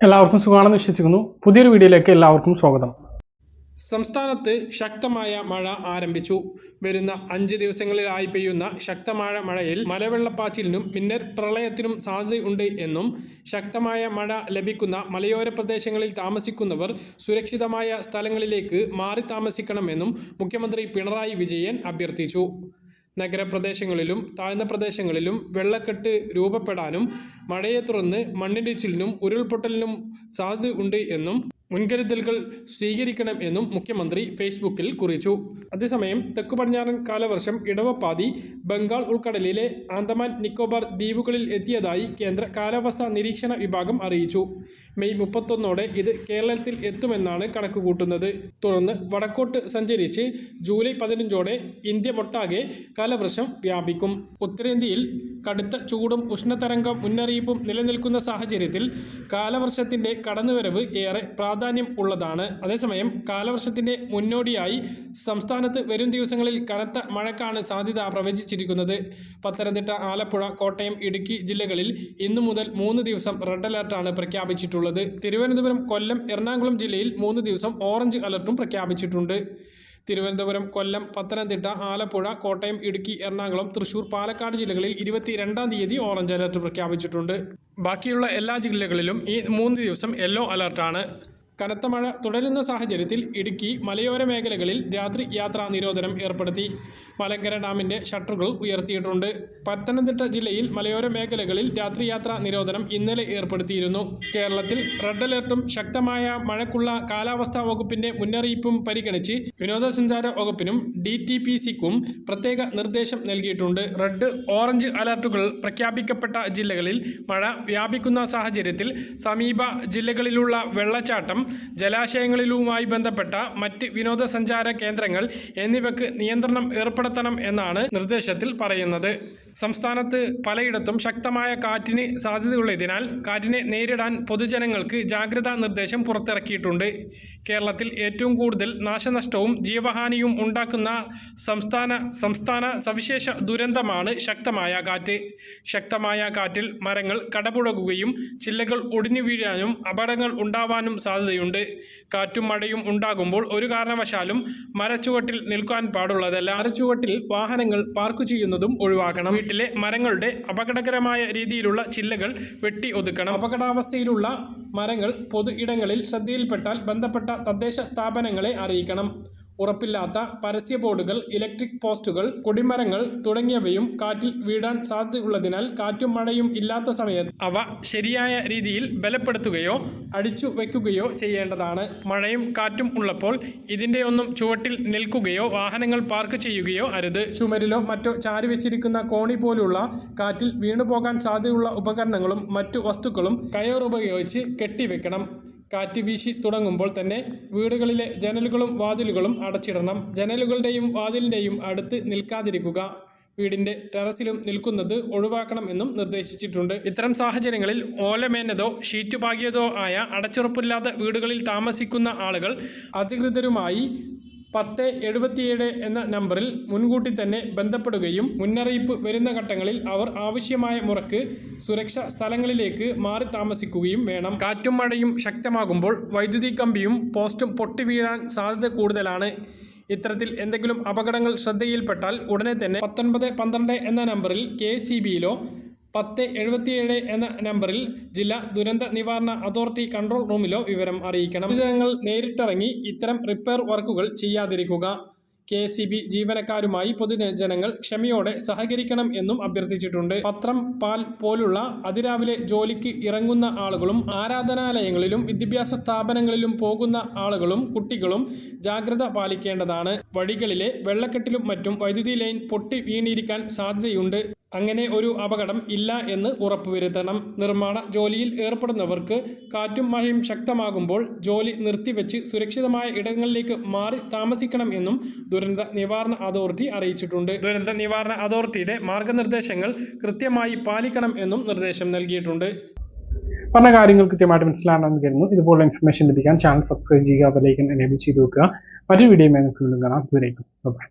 എല്ലാവർക്കും സുഖമാണെന്ന് വിശ്വസിക്കുന്നു. പുതിയൊരു വീഡിയോയിലേക്ക് എല്ലാവർക്കും സ്വാഗതം. സംസ്ഥാനത്ത് ശക്തമായ മഴ ആരംഭിച്ചു. വരുന്ന അഞ്ച് ദിവസങ്ങളിലായി പെയ്യുന്ന ശക്തമായ മഴയിൽ മലവെള്ളപ്പാച്ചിലിനും മിന്നൽ പ്രളയത്തിനും സാധ്യതയുണ്ട് എന്നും ശക്തമായ മഴ ലഭിക്കുന്ന മലയോര പ്രദേശങ്ങളിൽ താമസിക്കുന്നവർ സുരക്ഷിതമായ സ്ഥലങ്ങളിലേക്ക് മാറി താമസിക്കണമെന്നും മുഖ്യമന്ത്രി പിണറായി വിജയൻ അഭ്യർത്ഥിച്ചു. നഗരപ്രദേശങ്ങളിലും താഴ്ന്ന പ്രദേശങ്ങളിലും വെള്ളക്കെട്ട് രൂപപ്പെടാനും മഴയെ തുടർന്ന് മണ്ണിടിച്ചിലിനും ഉരുൾപൊട്ടലിനും സാധ്യത ഉണ്ട് എന്നും മുൻകരുതലുകൾ സ്വീകരിക്കണം എന്നും മുഖ്യമന്ത്രി ഫേസ്ബുക്കിൽ കുറിച്ചു. അതേസമയം തെക്കു പടിഞ്ഞാറൻ കാലവർഷം ഇടവപ്പാതി ബംഗാൾ ഉൾക്കടലിലെ ആന്തമാൻ നിക്കോബാർ ദ്വീപുകളിൽ എത്തിയതായി കേന്ദ്ര കാലാവസ്ഥാ നിരീക്ഷണ വിഭാഗം അറിയിച്ചു. മെയ് മുപ്പത്തൊന്നോടെ ഇത് കേരളത്തിൽ എത്തുമെന്നാണ് കണക്കുകൂട്ടുന്നത്. തുടർന്ന് വടക്കോട്ട് സഞ്ചരിച്ച് ജൂലൈ പതിനഞ്ചോടെ ഇന്ത്യ മൊട്ടാകെ കാലവർഷം വ്യാപിക്കും. ഉത്തരേന്ത്യയിൽ കടുത്ത ചൂടും ഉഷ്ണതരംഗം മുന്നറിയിപ്പും നിലനിൽക്കുന്ന സാഹചര്യത്തിൽ കാലവർഷത്തിന്റെ കടന്നുവരവ് ഏറെ പ്രാധാന്യം ഉള്ളതാണ്. അതേസമയം കാലവർഷത്തിന്റെ മുന്നോടിയായി സംസ്ഥാനത്ത് വരും ദിവസങ്ങളിൽ കനത്ത മഴക്കാണ് സാധ്യത പ്രവചിച്ചിരിക്കുന്നത്. പത്തനംതിട്ട ആലപ്പുഴ കോട്ടയം ഇടുക്കി ജില്ലകളിൽ ഇന്നു മുതൽ മൂന്ന് ദിവസം റെഡ് അലർട്ടാണ് പ്രഖ്യാപിച്ചിട്ടുള്ളത്. തിരുവനന്തപുരം കൊല്ലം എറണാകുളം ജില്ലയിൽ മൂന്ന് ദിവസം ഓറഞ്ച് അലർട്ടും പ്രഖ്യാപിച്ചിട്ടുണ്ട്. തിരുവനന്തപുരം കൊല്ലം പത്തനംതിട്ട ആലപ്പുഴ കോട്ടയം ഇടുക്കി എറണാകുളം തൃശൂർ പാലക്കാട് ജില്ലകളിൽ ഇരുപത്തിരണ്ടാം തീയതി ഓറഞ്ച് അലർട്ട് പ്രഖ്യാപിച്ചിട്ടുണ്ട്. ബാക്കിയുള്ള എല്ലാ ജില്ലകളിലും ഈ മൂന്ന് ദിവസം യെല്ലോ അലർട്ടാണ്. കനത്ത മഴ തുടരുന്ന സാഹചര്യത്തിൽ ഇടുക്കി മലയോര മേഖലകളിൽ രാത്രി യാത്രാ നിരോധനം ഏർപ്പെടുത്തി. മലങ്കര ഡാമിന്റെ ഷട്ടറുകൾ ഉയർത്തിയിട്ടുണ്ട്. പത്തനംതിട്ട ജില്ലയിൽ മലയോര മേഖലകളിൽ രാത്രി യാത്രാ നിരോധനം ഇന്നലെ ഏർപ്പെടുത്തിയിരുന്നു. കേരളത്തിൽ റെഡ് അലർട്ടും ശക്തമായ മഴക്കുള്ള കാലാവസ്ഥാ വകുപ്പിന്റെ മുന്നറിയിപ്പും പരിഗണിച്ച് വിനോദസഞ്ചാര വകുപ്പിനും ഡി ടി പി സിക്കും പ്രത്യേക നിർദ്ദേശം നൽകിയിട്ടുണ്ട്. റെഡ് ഓറഞ്ച് അലർട്ടുകൾ പ്രഖ്യാപിക്കപ്പെട്ട ജില്ലകളിൽ മഴ വ്യാപിക്കുന്ന സാഹചര്യത്തിൽ സമീപ ജില്ലകളിലുള്ള വെള്ളച്ചാട്ടം ജലാശയങ്ങളിലുമായി ബന്ധപ്പെട്ട മറ്റ് വിനോദസഞ്ചാര കേന്ദ്രങ്ങൾ എന്നിവയ്ക്ക് നിയന്ത്രണം ഏർപ്പെടുത്തണം എന്നാണ് നിർദ്ദേശത്തിൽ പറയുന്നത്. സംസ്ഥാനത്ത് പലയിടത്തും ശക്തമായ കാറ്റിന് സാധ്യതയുള്ളതിനാൽ കാറ്റിനെ നേരിടാൻ പൊതുജനങ്ങൾക്ക് ജാഗ്രതാ നിർദ്ദേശം പുറത്തിറക്കിയിട്ടുണ്ട്. കേരളത്തിൽ ഏറ്റവും കൂടുതൽ നാശനഷ്ടവും ജീവഹാനിയും ഉണ്ടാക്കുന്ന സംസ്ഥാന സംസ്ഥാന സവിശേഷ ദുരന്തമാണ് ശക്തമായ കാറ്റ്. ശക്തമായ കാറ്റിൽ മരങ്ങൾ കടപുഴകുകയും ചില്ലകൾ ഒടിഞ്ഞു വീഴാനും അപകടങ്ങൾ ഉണ്ടാവാനും സാധ്യതയുണ്ട്. കാറ്റും മഴയും ഉണ്ടാകുമ്പോൾ ഒരു കാരണവശാലും മരച്ചുവട്ടിൽ നിൽക്കാൻ പാടുള്ളതല്ല. മരച്ചുവട്ടിൽ വാഹനങ്ങൾ പാർക്ക് ചെയ്യുന്നതും ഒഴിവാക്കണം. വീട്ടിലെ മരങ്ങളുടെ അപകടകരമായ രീതിയിലുള്ള ചില്ലകൾ വെട്ടി ഒതുക്കണം. അപകടാവസ്ഥയിലുള്ള മരങ്ങൾ പൊതു ഇടങ്ങളിൽ ശ്രദ്ധയിൽപ്പെട്ടാൽ ബന്ധപ്പെട്ട തദ്ദേശ സ്ഥാപനങ്ങളെ അറിയിക്കണം. ഉറപ്പില്ലാത്ത പരസ്യ ബോർഡുകൾ ഇലക്ട്രിക് പോസ്റ്റുകൾ കൊടിമരങ്ങൾ തുടങ്ങിയവയും കാറ്റിൽ വീഴാൻ സാധ്യതയുള്ളതിനാൽ കാറ്റും മഴയും ഇല്ലാത്ത സമയത്ത് അവ ശരിയായ രീതിയിൽ ബലപ്പെടുത്തുകയോ അടിച്ചു വയ്ക്കുകയോ ചെയ്യേണ്ടതാണ്. മഴയും കാറ്റും ഉള്ളപ്പോൾ ഇതിന്റെ ഒന്നും ചുവട്ടിൽ നിൽക്കുകയോ വാഹനങ്ങൾ പാർക്ക് ചെയ്യുകയോ അരുത്. ചുമരിലോ മറ്റോ ചാരി വെച്ചിരിക്കുന്ന കോണി പോലുള്ള കാറ്റിൽ വീണുപോകാൻ സാധ്യതയുള്ള ഉപകരണങ്ങളും മറ്റു വസ്തുക്കളും കയറുപയോഗിച്ച് കെട്ടിവെക്കണം. കാറ്റ് വീശി തുടങ്ങുമ്പോൾ തന്നെ വീടുകളിലെ ജനലുകളും വാതിലുകളും അടച്ചിടണം. ജനലുകളുടെയും വാതിലിന്റെയും അടുത്ത് നിൽക്കാതിരിക്കുക. വീടിന്റെ ടെറസിലും നിൽക്കുന്നത് ഒഴിവാക്കണം എന്നും നിർദ്ദേശിച്ചിട്ടുണ്ട്. ഇത്തരം സാഹചര്യങ്ങളിൽ ഓലമേഞ്ഞതോ ഷീറ്റ് പാകിയതോ ആയ അടച്ചുറപ്പില്ലാത്ത വീടുകളിൽ താമസിക്കുന്ന ആളുകൾ അധികൃതരുമായി പത്ത് എഴുപത്തിയേഴ് എന്ന നമ്പറിൽ മുൻകൂട്ടി തന്നെ ബന്ധപ്പെടുകയും മുന്നറിയിപ്പ് വരുന്ന ഘട്ടങ്ങളിൽ അവർ ആവശ്യമായ മുറക്ക് സുരക്ഷ സ്ഥലങ്ങളിലേക്ക് മാറി താമസിക്കുകയും വേണം. കാറ്റും മഴയും ശക്തമാകുമ്പോൾ വൈദ്യുതി കമ്പിയും പോസ്റ്റും പൊട്ടി വീഴാൻ സാധ്യത കൂടുതലാണ്. ഇത്തരത്തിൽ എന്തെങ്കിലും അപകടങ്ങൾ ശ്രദ്ധയിൽപ്പെട്ടാൽ ഉടനെ തന്നെ പത്തൊൻപത് പന്ത്രണ്ട് എന്ന നമ്പറിൽ കെ സി ബിയിലോ പത്ത് എഴുപത്തിയേഴ് എന്ന നമ്പറിൽ ജില്ലാ ദുരന്ത നിവാരണ അതോറിറ്റി കൺട്രോൾ റൂമിലോ വിവരം അറിയിക്കണം. ജനങ്ങൾ നേരിട്ടിറങ്ങി ഇത്തരം റിപ്പയർ വർക്കുകൾ ചെയ്യാതിരിക്കുക. കെ സി ബി ജീവനക്കാരുമായി പൊതുജനങ്ങൾ ക്ഷമയോടെ സഹകരിക്കണം എന്നും അഭ്യർത്ഥിച്ചിട്ടുണ്ട്. പത്രം പാൽ പോലുള്ള അതിരാവിലെ ജോലിക്ക് ഇറങ്ങുന്ന ആളുകളും ആരാധനാലയങ്ങളിലും വിദ്യാഭ്യാസ സ്ഥാപനങ്ങളിലും പോകുന്ന ആളുകളും കുട്ടികളും ജാഗ്രത പാലിക്കേണ്ടതാണ്. വഴികളിലെ വെള്ളക്കെട്ടിലും മറ്റും വൈദ്യുതി ലൈൻ പൊട്ടി വീണിരിക്കാൻ സാധ്യതയുണ്ട്. അങ്ങനെ ഒരു അപകടം ഇല്ല എന്ന് ഉറപ്പുവരുത്തണം. നിർമ്മാണ ജോലിയിൽ ഏർപ്പെടുന്നവർക്ക് കാറ്റും മഴയും ശക്തമാകുമ്പോൾ ജോലി നിർത്തിവെച്ച് സുരക്ഷിതമായ ഇടങ്ങളിലേക്ക് മാറി താമസിക്കണം എന്നും ദുരന്ത നിവാരണ അതോറിറ്റി അറിയിച്ചിട്ടുണ്ട്. ദുരന്ത നിവാരണ അതോറിറ്റിയുടെ മാർഗനിർദ്ദേശങ്ങൾ കൃത്യമായി പാലിക്കണം എന്നും നിർദ്ദേശം നൽകിയിട്ടുണ്ട്. പറഞ്ഞ കാര്യങ്ങൾ കൃത്യമായിട്ട് മനസ്സിലാണെന്ന് കരുതുന്നു. ഇതുപോലുള്ള ഇൻഫർമേഷൻ ലഭിക്കാൻ ചാനൽ സബ്സ്ക്രൈബ് ചെയ്യുക അതിലേക്ക് എനേബിൾ ചെയ്ത് വെക്കുക. മറ്റൊരു വീഡിയോ കാണാം. ബൈ